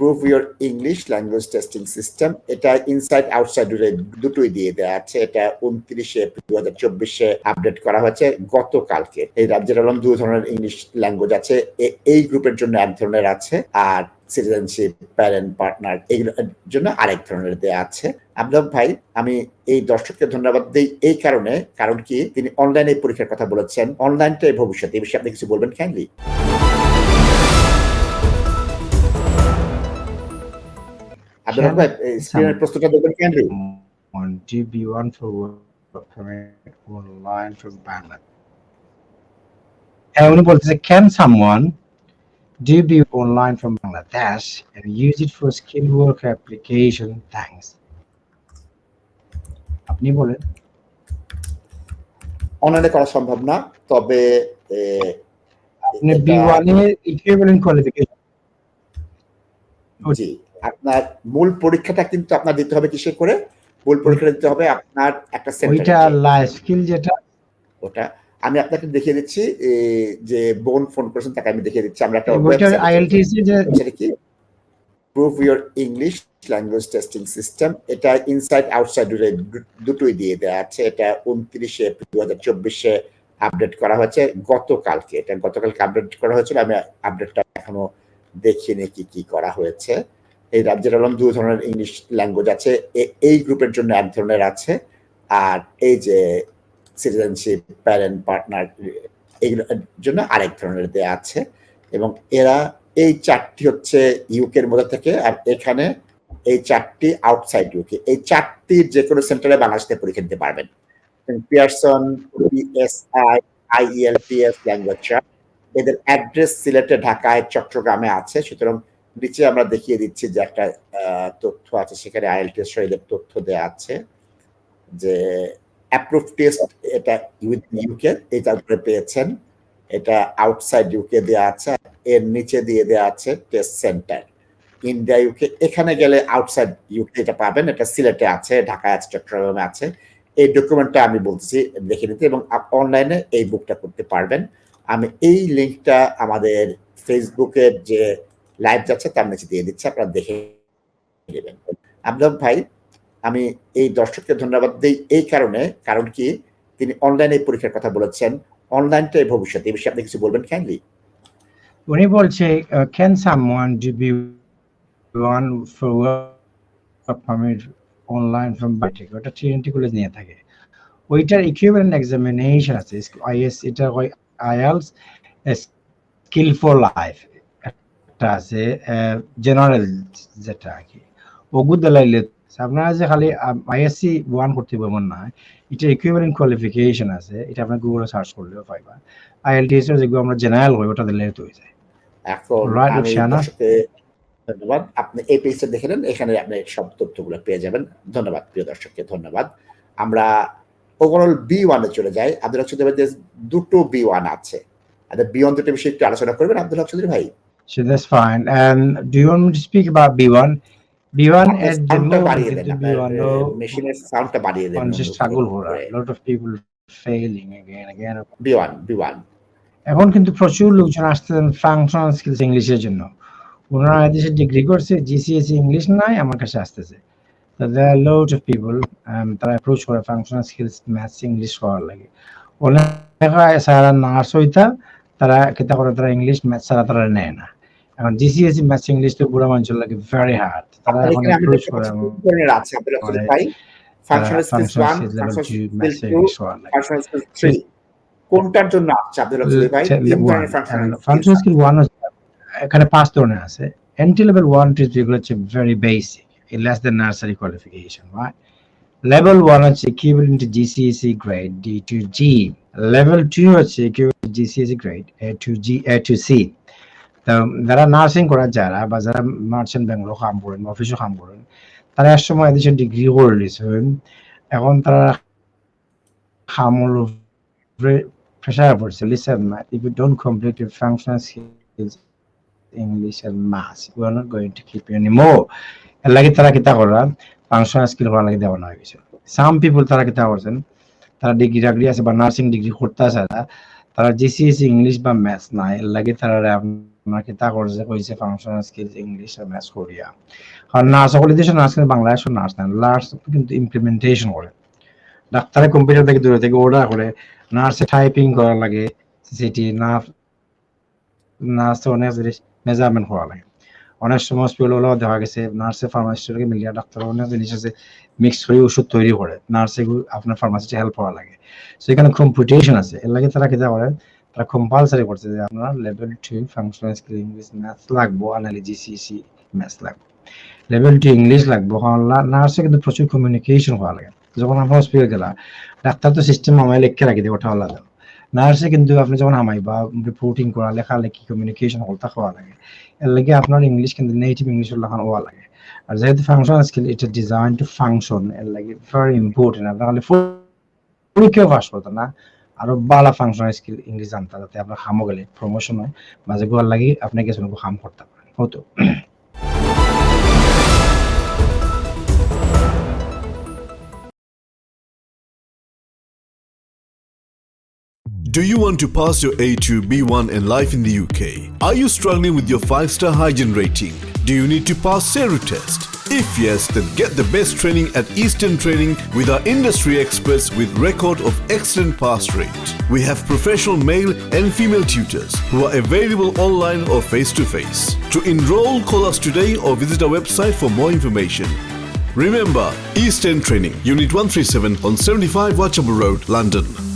Prove your English language testing system এটা inside outside দুটোই দিয়ে দেওয়া আছে। এটা উনত্রিশে দু হাজার চব্বিশে আপডেট করা হয়েছে গতকালকে। এই রাজ্যের হলাম দু ধরনের ইংলিশ ল্যাঙ্গুয়েজ আছে। এই গ্রুপের জন্য এক ধরনের আছে। আর সিটিজেনশিপ প্যারেন্ট পার্টনার এগুলোর জন্য আরেক ধরনের দেওয়া আছে। আবদুল ভাই, আমি এই দর্শককে ধন্যবাদ দিই এই কারণে। কারণ কি, তিনি অনলাইনে পরীক্ষার কথা বলেছেন। অনলাইনটাই ভবিষ্যৎ এই বিষয়ে আপনি কিছু বলবেন কাইন্ডলি আব্দুল হক ভাই স্ক্রিনের প্রশ্নটা দেখবেন kindly on GB1 for work permit online from Bangladesh. হ্যাঁ উনি বলতেছে can someone DB online from Bangladesh and use it for skill work application thanks আপনি বলেন অনলাইনে করা সম্ভব না তবে এ, আপনি এটা- B1 এর equivalent qualification জি আপনার মূল পরীক্ষাটা কিন্তু আপনার দিতে হবে কিসে করে? মূল পরীক্ষাটা দিতে হবে আপনার একটা ওইটা সেন্টার লাইফ স্কিল যেটা। ওটা। আমি আপনাকে দেখিয়ে দিচ্ছি যে বোন ফোন করেছেন তাকে আমি দেখিয়ে দিচ্ছি। আমরা একটা IELTS যে কি? Prove your English language testing system এটা ইনসাইড আউটসাইড দুটোই দিয়ে দেওয়া আছে। এটা উনত্রিশে এপ্রিল দু হাজার চব্বিশে আপডেট করা হয়েছে। গতকালকে এটা গতকালকে আপডেট করা হয়েছিল। আমি আপডেটটা এখনও দেখিনি কি কি করা হয়েছে। এই রাজ্যের হলাম দু ধরনের ইংলিশ ল্যাঙ্গুয়েজ আছে। এই গ্রুপের জন্য এক ধরনের আছে। আর এই যে সিটিজেনশিপ প্যারেন্ট পার্টনার এগুলোর জন্য আরেক ধরনের দেওয়া আছে। এবং এরা, এই চারটি হচ্ছে ইউকের মধ্যে থেকে, আর এখানে এই চারটি আউটসাইড ইউকে এই চারটির যে কোনো সেন্টারে বাংলাদেশে পরীক্ষা দিতে পারবেন। পিয়ারসন পিএসআই আইএলপিএস ল্যাঙ্গুয়েজ এদের অ্যাড্রেস সিলেটে, ঢাকায়, চট্টগ্রামে আছে। সুতরাং নিচে আমরা দেখিয়ে দিচ্ছি যে একটা তথ্য আছে, সেখানে আইএলটিএস এদের তথ্য দেওয়া আছে যে অ্যাপ্রুভ টেস্ট এটা ইউকে এটা উপরে পেয়েছেন। এটা আউটসাইড ইউকে দেওয়া আছে এর নিচে দিয়ে দেওয়া আছে টেস্ট সেন্টার ইন্ডিয়া ইউকে এখানে গেলে আউটসাইড ইউকে এটা পাবেন, এটা সিলেটে আছে, ঢাকায় আছে, চট্টগ্রামে আছে। এই ডকুমেন্টটা আমি বলছি দেখে নিতে এবং অনলাইনে এই বুকটা করতে পারবেন। আমি এই লিঙ্কটা আমাদের ফেসবুকের যে লাইভ যাচ্ছে, তার নিচে দিয়ে দিচ্ছে, আপনারা দেখে নেবেন। আবদুল ভাই, আমি এই দর্শককে ধন্যবাদ দিই এই কারণে, কারণ কি তিনি অনলাইনে পরীক্ষার কথা বলেছেন অনলাইনটাই ভবিষ্যৎ। এই বিষয়ে আপনি কিছু বলবেন কাইন্ডলি উনি বলছে can someone do B one for online from bytech ওটা টিএনটি কলেজ নিয়ে থাকে। ওইটার ইকুইভ্যালেন্ট এক্সামিনেশন আছে আইএস এটা হয় আইএলস স্কিল ফর লাইফ একটা আছে জেনারেল যেটা আর কি। ওগুদা লাইলে আপনারা যে খালি আইএসসি ওয়ান করতে পারবেন না এটা ইকুইভ্যালেন্ট কোয়ালিফিকেশন আছে এটা আপনার গুগলে সার্চ করলেও পাইবা। আইএলটিএস এর যেগুলো আমরা জেনারেল হই ওটা দিলে তো হয়ে যায়। এখন ধন্যবাদ। আপনি এই পেজটা দেখে নেন এখানে আপনি সব তথ্যগুলো পেয়ে যাবেন। ধন্যবাদ প্রিয় দর্শককে ধন্যবাদ। আমরা ওভারঅল বি ওয়ানে চলে যাই। আব্দুল হক চৌধুরী দুটো বি ওয়ান আছে। আর বি ওয়ান দুটো বিষয়ে একটু আলোচনা করবেন আব্দুল হক চৌধুরী ভাই? So that's fine. And do you want me to speak about B1? B1 আপনার at the B1 সাউন্ডটা বাড়িয়ে দেন মানুষের struggle করা a lot of people failing again again. B one B one এখন কিন্তু প্রচুর লোকজন আসতেছেন ফাংশনাল স্কিলস ইংলিশের জন্য। ওনারা এদেশে ডিগ্রি করছে জিসিএসসি ইংলিশ নাই আমার কাছে আসতেছে। তো দেয়ার লোড অফ পিপল তারা অ্যাপ্রোচ করে ফাংশনাল স্কিলস ম্যাথস ইংলিশ করার লাগে। অনেক সারা নার্স হইতা তারা কেতা করে তারা ইংলিশ ম্যাথস ছাড়া তারা নেয় না। এখন জিসিএসসি ম্যাথস ইংলিশ তো বুড়া মানুষের লাগে ভেরি হার্ড তারা এখন এখানে আমি অ্যাপ্রোচ দেখতে করে পাচ্ছি তিন ধরনের আছে? আব্দুল হক চৌধুরী ভাই functional skills one functional skills two functional skills three কোনটার জন্য আসছে আব্দুল হক চৌধুরী ভাই তিন ধরনের ফাংশনাল ফাংশনাল স্কিল ওয়ান এখানে পাঁচ ধরনের আছে। এন্ট্রি লেভেল ওয়ান টু যেগুলো হচ্ছে very basic less than nursery qualification right level one হচ্ছে equivalent to GCSE grade D to G level two হচ্ছে equivalent GCSE grade A to G A to C তো যারা nursing করার, যারা বা যারা মার্চেন্ট ব্যাঙ্গলো কাম করেন অফিসও কাম করেন, তারা এক সময় এদেশে ডিগ্রি করে দিয়েছেন এখন তারা খামল pressure পড়ছে। Listen, man, if you don't complete your functional skills English and maths, we are not going to keep you anymore এর লাগে তারা কিতা করা ফাংশনাল স্কিল করার লাগে দেওয়া হয়ে গেছে। সাম পিপল তারা কিতা করছেন, তারা ডিগ্রি টাগ্রি আছে বা নার্সিং ডিগ্রি করতে আছে তারা জিসিএসসি ইংলিশ বা ম্যাথস নাই এর লাগে তারা আপনার কিতা করছে কইছে ফাংশনাল স্কিলস ইংলিশ আর ম্যাথস কোরিয়া আর নার্স সকল দেশে নার্স কিন্তু বাংলাদেশ নার্স না নার্স কিন্তু ইমপ্লিমেন্টেশন করে। ডাক্তারে কম্পিউটার থেকে দূরে থেকে অর্ডার করে। নার্সে টাইপিং করা লাগে সিটি নার্স, নার্সে অনেক জিনিস মেজারমেন্ট করা লাগে। অনেক সময় হসপিটালও দেখা গেছে। নার্সে ফার্মাসিস্টকে মিলিয়ে ডাক্তার অনেক জিনিস আছে। মিক্স করে ওষুধ তৈরি করে। নার্সে আপনার ফার্মাসিস্টে হেল্প করা লাগে। সো এখানে কম্পিটিশন আছে। এর লাগে তারা কিতা করে তারা কম্পালসারি করছে যে আপনার level two functional skill English maths লাগবো আনালি জিসিসি ম্যাথস লাগবে। লেভেল টু ইংলিশ লাগবো নার্সে কিন্তু প্রচুর কমিউনিকেশন হওয়া লাগে। যখন আমরা হসপিটাল গেলা, ডাক্তার তো সিস্টেম আমায় লিখে রাখি দিয়ে ওঠা আলাদা। নার্সে কিন্তু আপনি যখন হামাই বা রিপোর্টিং করা লেখালেখি কমিউনিকেশন হলতা হওয়া লাগে। এর লাগে আপনার ইংলিশ কিন্তু নেটিভ ইংলিশ লেখানো হওয়া লাগে। আর যেহেতু ফাংশনাল স্কিল এটা ডিজাইন টু ফাংশন এর লাগে ভেরি ইম্পর্টেন্ট আপনার খালি পরীক্ষাও পাস করতো না। আরও বালা ফাংশনাল স্কিল ইংলিশ জানতে যাতে আপনার হামও গেলে প্রমোশন হয় মাঝে গোয়ার লাগে আপনি কিছু হাম করতে পারেন হতো Do you want to pass your A2, B1 and life in the UK? Are you struggling with your 5-star hygiene rating? Do you need to pass SERU test? If yes, then get the best training at Eastern Training with our industry experts with record of excellent pass rate. We have professional male and female tutors who are available online or face-to-face. To enroll, call us today or visit our website for more information. Remember, Eastern Training, Unit 137 on 75 Watchable Road, London.